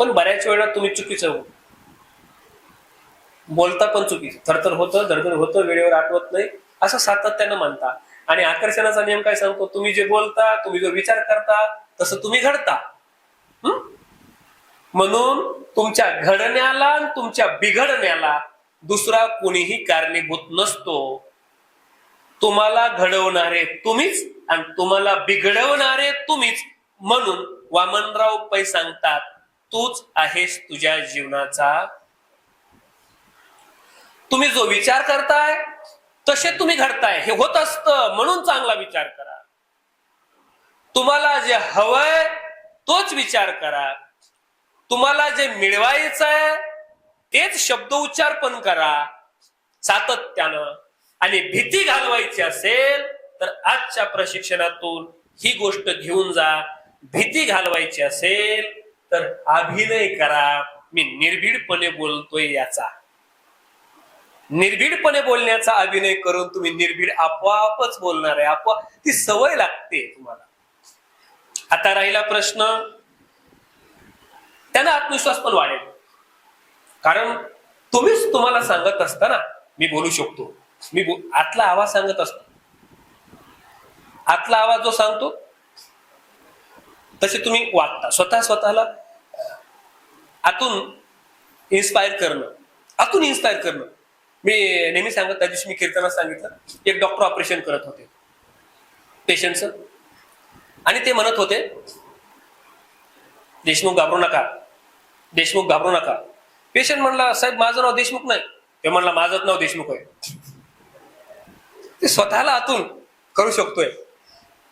पण बऱ्याच वेळा तुम्ही चुकीचं बोलता पण चुकीचं थरथर होतं धडधड होतं वेळेवर आठवत नाही असं सातत्यानं म्हणता. आणि आकर्षणाचा नियम काय सांगतो? तुम्ही जे बोलता तुम्ही जो विचार करता तसं तुम्ही घडता. म्हणून तुमच्या घडण्याला आणि तुमच्या बिघडण्याला दुसरा कोणीही कारणीभूत नसतो. तुम्हाला घडवणारे तुम्हीच आणि तुम्हाला बिघडवणारे तुम्हीच. म्हणून वामनराव पै सांगतात तूच आहेस तुझ्या जीवनाचा. तुम्ही जो विचार करताय तसे तुम्ही घडताय. हे होत असतं म्हणून चांगला विचार करा. तुम्हाला जे हवंय तोच विचार करा. तुम्हाला जे मिळवायचं आहे तेच शब्द उच्चार पण करा. सातत्यानं. आणि भीती घालवायची असेल तर आजच्या प्रशिक्षणातून ही गोष्ट घेऊन जा. भीती घालवायची असेल तर अभिनय करा. मी निर्भीडपणे बोलतोय याचा. निर्भीडपणे बोलण्याचा अभिनय करून तुम्ही निर्भीड आपोआपच बोलणार आहे. आपोआप ती सवय लागते तुम्हाला. आता राहिला प्रश्न. त्यांना आत्मविश्वास पण वाढेल. कारण तुम्हीच तुम्हाला सांगत असताना मी बोलू शकतो. मी बो- आतला आवाज सांगत असतो. आतला आवाज जो सांगतो तसे तुम्ही वागता. स्वतः स्वतःला आतून इन्स्पायर करणं. आतून इन्स्पायर करणं. मी नेहमी सांगत त्या दिवशी मी कीर्तनात सांगितलं एक डॉक्टर ऑपरेशन करत होते. पेशंटचं आणि ते म्हणत होते देशमुख घाबरू नका. देशमुख घाबरू नका. पेशंट म्हणला साहेब माझं नाव देशमुख नाही. ते म्हणला माझंच नाव देशमुख आहे. ते स्वतःला आतून करू शकतोय.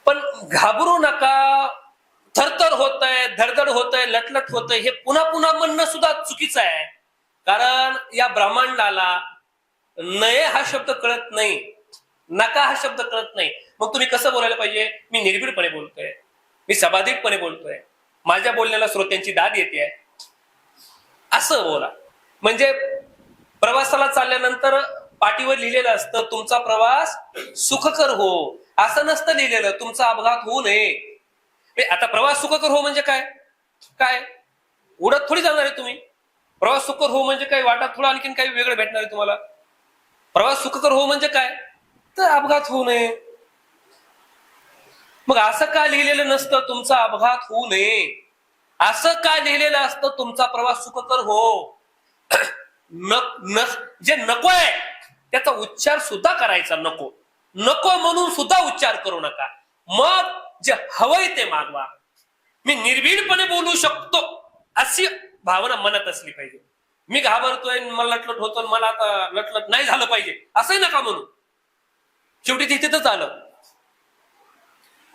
पण घाबरू नका थरथर होत आहे धडधड होत आहे लटलट होत आहे हे पुन्हा पुन्हा म्हणणं सुद्धा चुकीचं आहे. कारण या ब्रह्मांडाला नये हा शब्द कळत नाही नका हा शब्द कळत नाही. मग तुम्ही कसं बोलायला पाहिजे? मी निर्भीडपणे बोलतोय. मी सबाधिकपणे बोलतोय. माझ्या बोलण्याला श्रोत्यांची दाद येते. असं बोला. म्हणजे प्रवासाला चालल्यानंतर पाठीवर लिहिलेलं असतं तुमचा प्रवास सुखकर हो. असं नसतं लिहिलेलं तुमचा अपघात होऊ नये. आता प्रवास सुखकर हो म्हणजे काय? काय? उडत थोडी जाणार आहे तुम्ही? प्रवास सुखकर हो म्हणजे काय? वाटा थोडं आणखीन काही वेगळं भेटणार आहे तुम्हाला? प्रवास सुखकर हो म्हणजे काय? तर अपघात होऊ नये. मग असं का लिहिलेलं नसतं तुमचा अपघात होऊ नये? असं का लिहिलेलं असतं तुमचा प्रवास सुखकर हो? न न जे नको आहे त्याचा उच्चार सुद्धा करायचा नको. नको म्हणून सुद्धा उच्चार करू नका. मग जे हवंय ते मागवा. मी निर्भीडपणे बोलू शकतो अशी भावना मनात असली पाहिजे. मी घाबरतोय मला लटलट होतो मला आता लटलट नाही झालं पाहिजे. असंही नका म्हणू. शेवटी ते तिथंच आलं.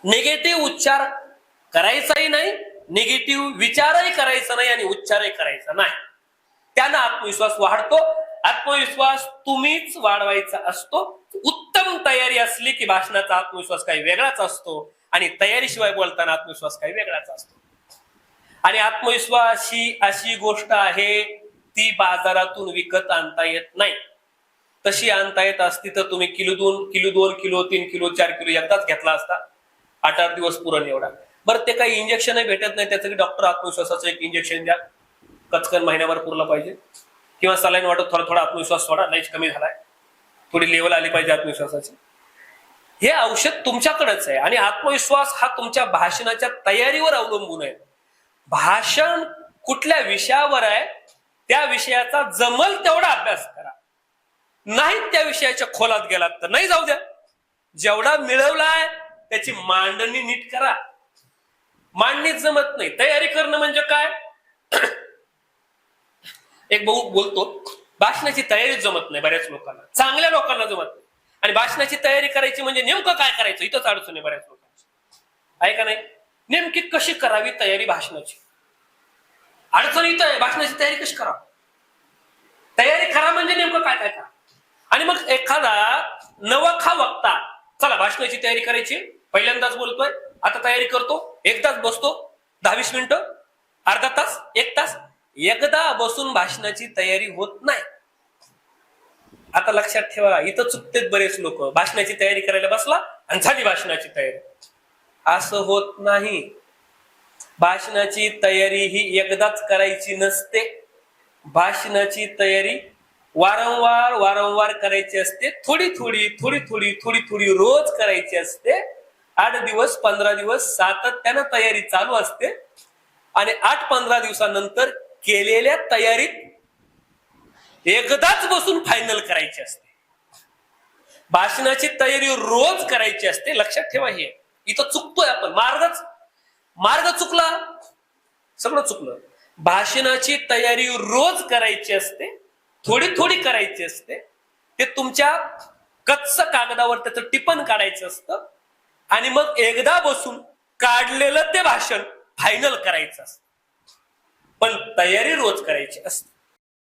निगेटिव्ह उच्चार करायचाही नाही निगेटिव्ह विचारही करायचा नाही आणि उच्चारही करायचा नाही. त्यानं आत्मविश्वास वाढतो. आत्मविश्वास तुम्हीच वाढवायचा असतो. उत्तम तयारी असली की भाषणाचा आत्मविश्वास काही वेगळाच असतो. आणि तयारीशिवाय बोलताना आत्मविश्वास काही वेगळाच असतो. आणि आत्मविश्वास ही अशी गोष्ट आहे ती बाजारातून विकत आणता येत नाही. तशी आणता येत असती तर तुम्ही किलो दोन किलो दोन किलो तीन किलो चार किलो एकदाच घेतला असता. आठ आठ दिवस पुरण एवढा. बरं ते काही इंजेक्शनही भेटत नाही त्यासाठी डॉक्टर आत्मविश्वासाचं एक इंजेक्शन द्या. कचकन महिन्याभर पुरला पाहिजे. किंवा सलाईन वाटत थोडा थोडा आत्मविश्वास थोडा लईच कमी झालाय. थोडी लेवल आली पाहिजे आत्मविश्वासाची. हे औषध तुमच्याकडेच आहे. आणि आत्मविश्वास हा तुमच्या भाषणाच्या तयारीवर अवलंबून आहे. भाषण कुठल्या विषयावर आहे त्या विषयाचा जमल तेवढा अभ्यास करा. नाही त्या विषयाच्या खोलात गेलात तर नाही जाऊ द्या. जेवढा मिळवलाय त्याची मांडणी नीट करा. मांडणी जमत नाही. तयारी करणं म्हणजे काय? एक भाऊ बोलतो भाषणाची तयारी जमत नाही बऱ्याच लोकांना. चांगल्या लोकांना जमत नाही. आणि भाषणाची तयारी करायची म्हणजे नेमकं काय करायचं? इथंच अडचण आहे बऱ्याच लोकांची. आहे का नाही? नेमकी कशी करावी तयारी भाषणाची? अडचण इथं आहे भाषणाची तयारी कशी करा तयारी करा म्हणजे नेमकं काय काय करा? आणि मग एखादा नवखा वक्ता चला भाषणाची तयारी करायची. पहिल्यांदाच बोलतोय आता तयारी करतो एकदाच बसतो दहावीस मिनिटं अर्धा तास एक तास एकदा बसून भाषणाची तयारी होत नाही. आता लक्षात ठेवा इथं चुकतेत बरेच लोक. भाषणाची तयारी करायला बसला आणि झाली भाषणाची तयारी. असं होत नाही. भाषणाची तयारी ही एकदाच करायची नसते. भाषणाची तयारी वारंवार वारंवार करायची असते. थोडी थोडी थोडी थोडी थोडी थोडी रोज करायची असते. आठ दिवस पंधरा दिवस सातत्यानं तयारी चालू असते. आणि आठ पंधरा दिवसानंतर केलेल्या तयारीत एकदाच बसून फायनल करायची असते. भाषणाची तयारी रोज करायची असते. लक्षात ठेवा हे. इथं चुकतोय आपण. मार्गच. मार्ग चुकला. सगळं चुकलं. भाषणाची तयारी रोज करायची असते. थोडी थोडी करायची असते. ते तुमच्या कच्च कागदावर त्याचं टिपण काढायचं असतं. आणि मग एकदा बसून काढलेलं ते भाषण फायनल करायचं असतं. पण तयारी रोज करायची असते.